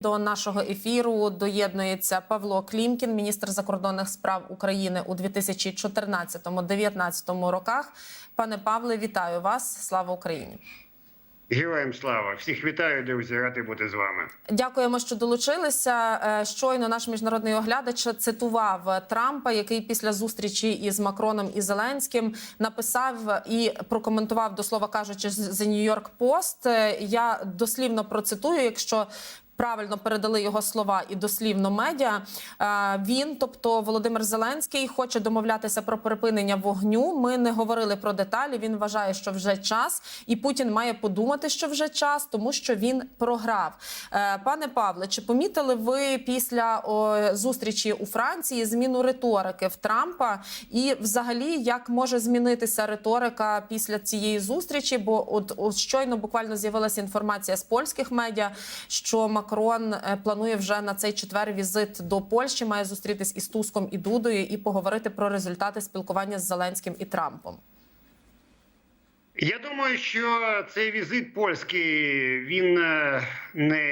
До нашого ефіру доєднується Павло Клімкін, міністр закордонних справ України у 2014-2019 роках. Пане Павле, вітаю вас! Слава Україні! Героям слава! Всіх вітаю, друзі, радий бути з вами. Дякуємо, що долучилися. Е, Щойно наш міжнародний оглядач цитував Трампа, який після зустрічі із Макроном і Зеленським написав і прокоментував до слова кажучи з The New York Post. Е, Я дослівно процитую, якщо. Правильно передали його слова і дослівно медіа. Е, Він, тобто Володимир Зеленський, хоче домовлятися про припинення вогню. Ми не говорили про деталі. Він вважає, що вже час, і Путін має подумати, що вже час, тому що він програв. Е, Пане Павле, чи помітили ви після зустрічі у Франції зміну риторики в Трампа? І, взагалі, як може змінитися риторика після цієї зустрічі? Бо от, от щойно буквально з'явилася інформація з польських медіа, що Макрон е, планує вже на цей четвер візит до Польщі, має зустрітись із Туском і Дудою і поговорити про результати спілкування з Зеленським і Трампом. Я думаю, що цей візит польський він е, не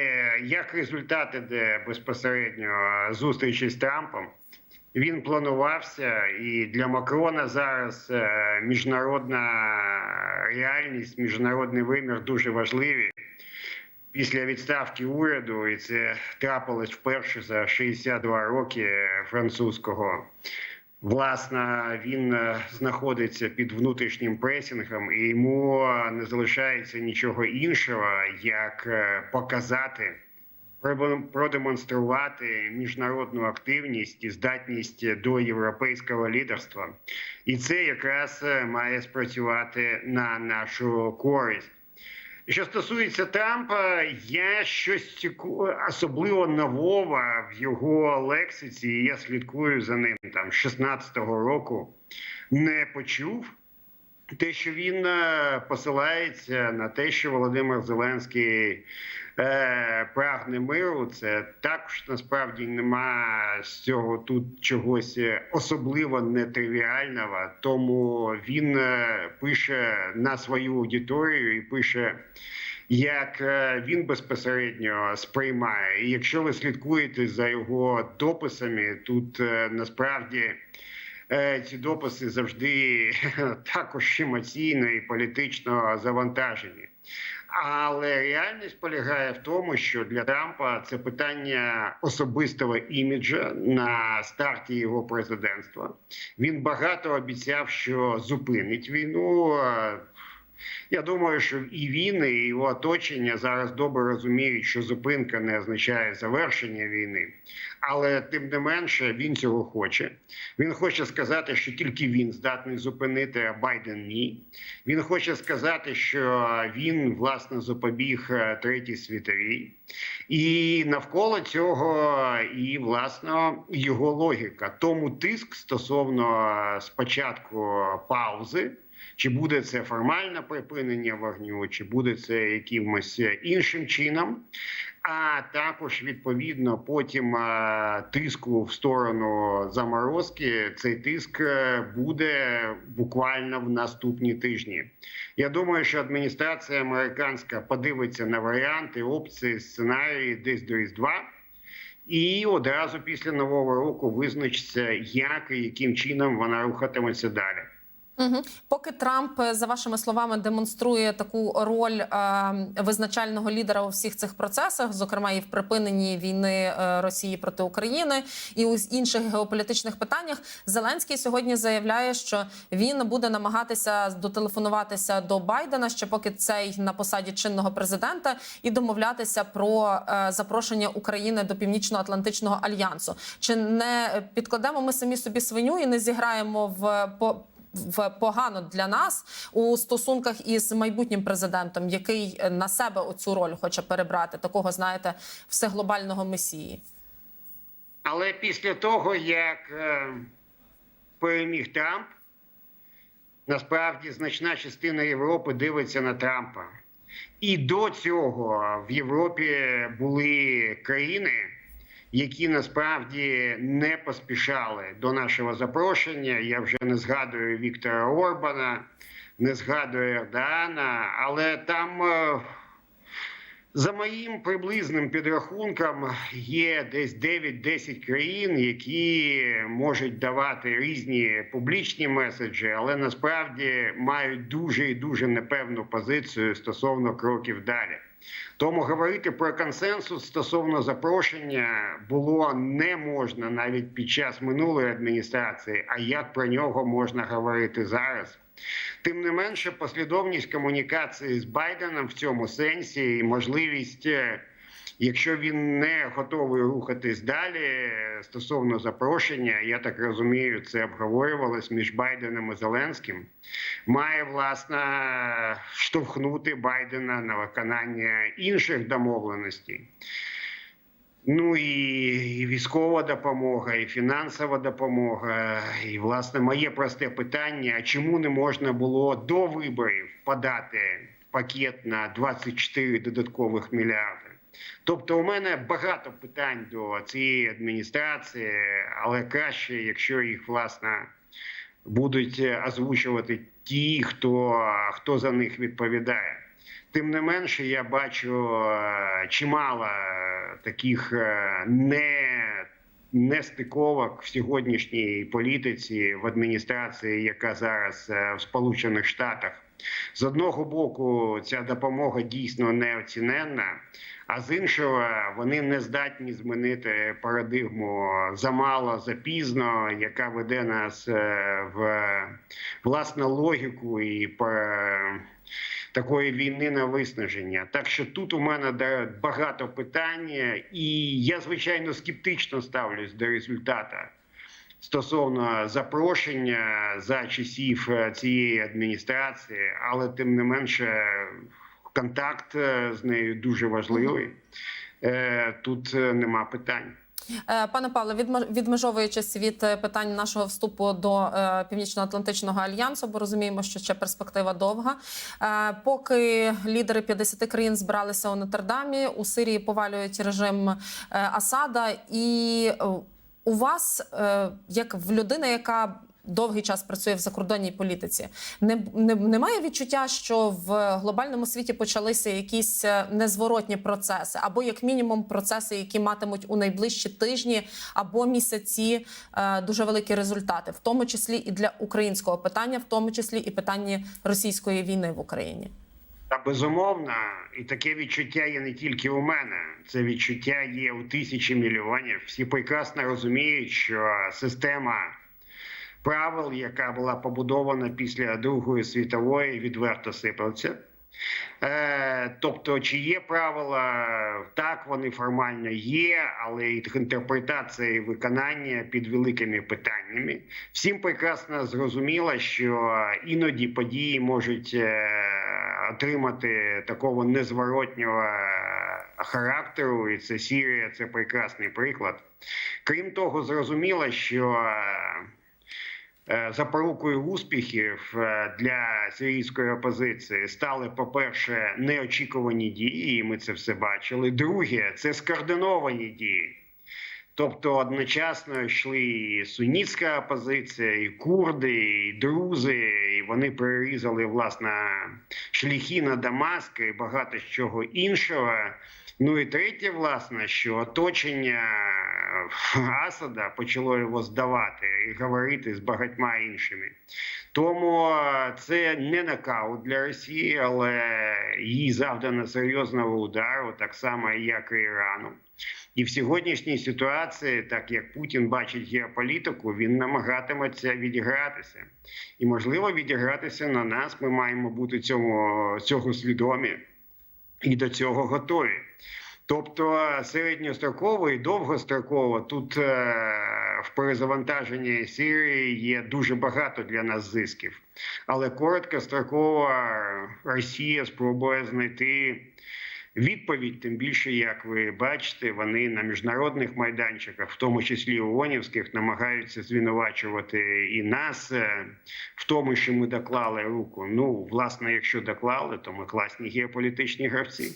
як результат іде безпосередньо зустрічі з Трампом. Він планувався, і для Макрона зараз е, міжнародна реальність, міжнародний вимір дуже важливі. Після відставки уряду, і це трапилось вперше за 62 роки французького. Власне, він е, знаходиться під внутрішнім пресінгом, і йому не залишається нічого іншого, як е, показати, продемонструвати міжнародну активність і здатність до європейського лідерства. І це якраз е, має спрацювати на нашу користь. Що стосується Трампа, я щось особливо нового в його лексиці. Я слідкую за ним там з 16-го року. Не почув те, що він е, посилається на те, що Володимир Зеленський е, прагне миру. Це також насправді нема з цього тут чогось особливо нетривіального. Тому він е, пише на свою аудиторію і пише. Як е, він безпосередньо сприймає, і якщо ви слідкуєте за його дописами, тут насправді ці дописи завжди також емоційно і політично завантажені. Але реальність полягає в тому, що для Трампа це питання особистого іміджа на старті його президентства. Він багато обіцяв, що зупинить війну. Я думаю, що і він, і його оточення зараз добре розуміють, що зупинка не означає завершення війни, але тим не менше він цього хоче. Він хоче сказати, що тільки він здатний зупинити, а Байден ні. Він хоче сказати, що він власне запобіг е, третій світовій, і навколо цього і власне його логіка. Тому тиск стосовно е, спочатку паузи. Чи буде це формальне припинення вогню, чи буде це якимось іншим чином? А також відповідно потім тиску в сторону заморозки. Цей тиск е, буде буквально в наступні тижні. Я думаю, що адміністрація американська подивиться на варіанти, опції, сценарії десь до різдва. І одразу після нового року визначиться, як і яким чином вона рухатиметься далі. Угу. Поки Трамп, е, за вашими словами, демонструє таку роль е, визначального лідера у всіх цих процесах, зокрема і в припиненні війни е, Росії проти України, і у інших геополітичних питаннях, Зеленський сьогодні заявляє, що він буде намагатися дотелефонуватися до Байдена ще поки цей на посаді чинного президента, і домовлятися про е, запрошення України до Північно-Атлантичного альянсу. Чи не підкладемо ми самі собі свиню і не зіграємо в по? В погано для нас у стосунках із майбутнім президентом, який на себе оцю роль хоче перебрати, такого знаєте, всеглобального месії. Але після того як е, переміг Трамп, насправді значна частина Європи дивиться на Трампа. І до цього в Європі були країни які насправді не поспішали до нашого запрошення. Я вже не згадую Віктора Орбана, не згадую Ердогана, але там. Е, За моїм приблизним підрахунком, є десь 9-10 країн, які можуть давати різні публічні меседжі, але насправді мають дуже і дуже непевну позицію стосовно кроків далі. Тому говорити про консенсус стосовно запрошення було не можна навіть під час минулої адміністрації. А як про нього можна говорити зараз? Тим не менше, послідовність комунікації з Байденом в цьому сенсі і можливість, е, якщо він не готовий рухатись далі е, стосовно запрошення, я так розумію, це обговорювалось між Байденом і Зеленським, має власне штовхнути Байдена на виконання інших домовленостей. Ну і, і військова допомога, і фінансова допомога. І власне моє просте питання: чому не можна було до виборів подати пакет на 24 додаткових мільярди? Тобто, у мене багато питань до цієї адміністрації, але краще, якщо їх власне будуть озвучувати ті, хто, хто за них відповідає. Тим не менше, я бачу е, чимало е, таких е, не нестиковок в сьогоднішній політиці в адміністрації, яка зараз е, в Сполучених Штатах. З одного боку, ця допомога дійсно неоціненна, а з іншого, вони не здатні змінити парадигму замало, запізно, яка веде нас е, в власну логіку і такої війни на виснаження. Так що тут у мене багато питань, і я звичайно скептично ставлюсь до результату стосовно запрошення за часів е, цієї адміністрації, але тим не менше контакт е, з нею дуже важливий. Е, Тут нема питань. Пане Павле, відмеж- відмежовуючись від питань нашого вступу до Північно-Атлантичного альянсу, бо розуміємо, що ще перспектива довга. Поки лідери 50 країн збиралися у Нотр-Дамі, у Сирії повалюють режим Асада, і у вас, е, як в людини, яка довгий час працює в закордонній політиці, не, не, немає відчуття, що в глобальному світі почалися якісь е, незворотні процеси, або як мінімум процеси, які матимуть у найближчі тижні або місяці е, дуже великі результати, в тому числі і для українського питання, в тому числі і питання російської війни в Україні. Та безумовно, і таке відчуття є не тільки у мене. Це відчуття є у тисячі мільйонів. Всі прекрасно розуміють, що система правил, яка була побудована після Другої світової, відверто сипався. Е, тобто, чи є правила, так вони формально є, але їх інтерпретація і виконання під великими питаннями. Всім прекрасно зрозуміло, що іноді події можуть е, отримати такого незворотнього характеру, і це Сірія, це прекрасний приклад. Крім того, зрозуміло, що е, запорукою успіхів е, для сирійської опозиції стали, по-перше, неочікувані дії, і ми це все бачили. Друге, це скоординовані дії. Тобто одночасно йшли і сунітська опозиція, і курди, і друзи, і вони перерізали власне шляхи на Дамаск і багато чого іншого. Ну і третє, власне, що оточення Асада почало його здавати і говорити з багатьма іншими. Тому це не нокаут для Росії, але їй завдано серйозного удару, так само як і Ірану. І в сьогоднішній ситуації, так як Путін бачить геополітику, він намагатиметься відігратися, і можливо відігратися на нас. Ми маємо бути цьому цього свідомі і до цього готові. Тобто середньостроково і довгостроково тут е, в перезавантаженні Сирії є дуже багато для нас зисків, але короткостроково Росія спробує знайти відповідь. Тим більше, як ви бачите, вони на міжнародних майданчиках, в тому числі ООНівських, намагаються звинувачувати і нас е, в тому, що ми доклали руку. Ну, власне, якщо доклали, то ми класні геополітичні гравці.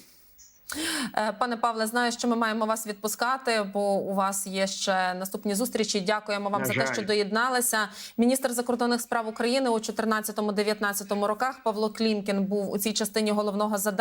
Е, Пане Павле, знаю, що ми маємо вас відпускати, бо у вас є ще наступні зустрічі. Дякуємо вам На за жаль. те, що доєдналися. Міністр закордонних справ України у 14-19 роках Павло Клімкін був у цій частині головного задання.